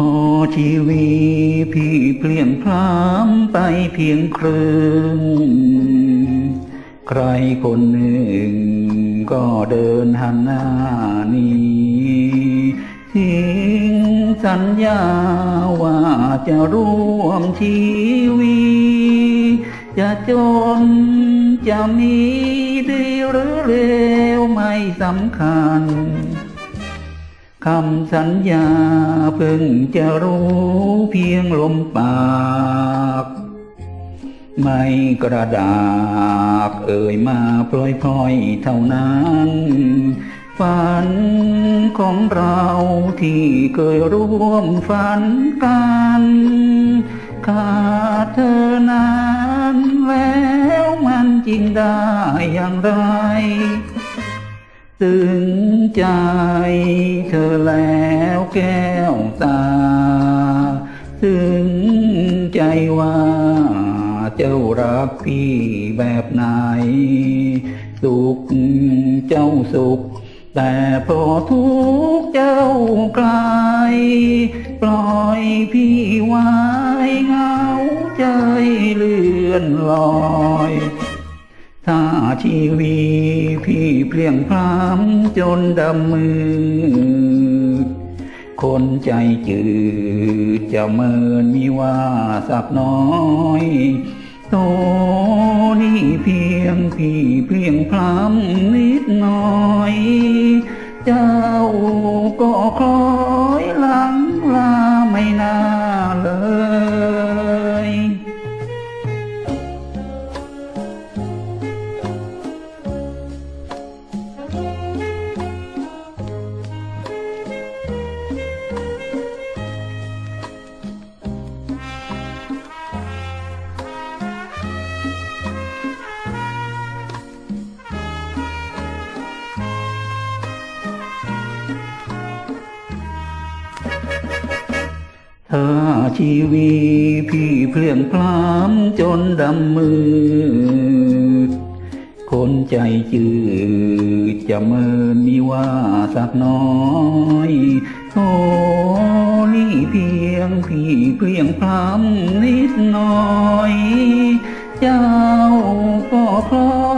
พอชีวีพี่เปลี่ยนพล้ำไปเพียงครึ่งใครคนหนึ่งก็เดินหันหน้าหนีทิ้งสัญญาว่าจะร่วมชีวีจะจนจะมีดีหรือเลวไม่สำคัญ คำสัญญาเพิ่งจะรู้เพียงลมปาก ไม่กระดากเอ่ยมาพลอยพลอยๆเท่านั้นฝันของเราที่เคยร่วมฝันกันขาดเธอนานแล้วมันจริงได้อย่างไรตึงใจ เธอแล้วแก้วตา ถึงใจว่า เจ้ารักพี่แบบไหน สุขเจ้าสุข แต่พอทุกเจ้าไกล ปล่อยพี่ไว้เหงาใจเลื่อนลอย ถ้าชีวีพี่เพลียงพล้ำจนดำมือ คนใจจืดจะเมินมีว่าสักน้อยโตนี่เพียงพี่เพียงพล้ำนิดหน่อยจะ ถ้าชีวีพี่เพลียงพล้ำจนดำมืดคนใจจืดจะเมินมีว่าสักน้อยโอ้นี่เพียงพี่เพลียงพล้ำนิดหน่อย เจ้าก็คล้อย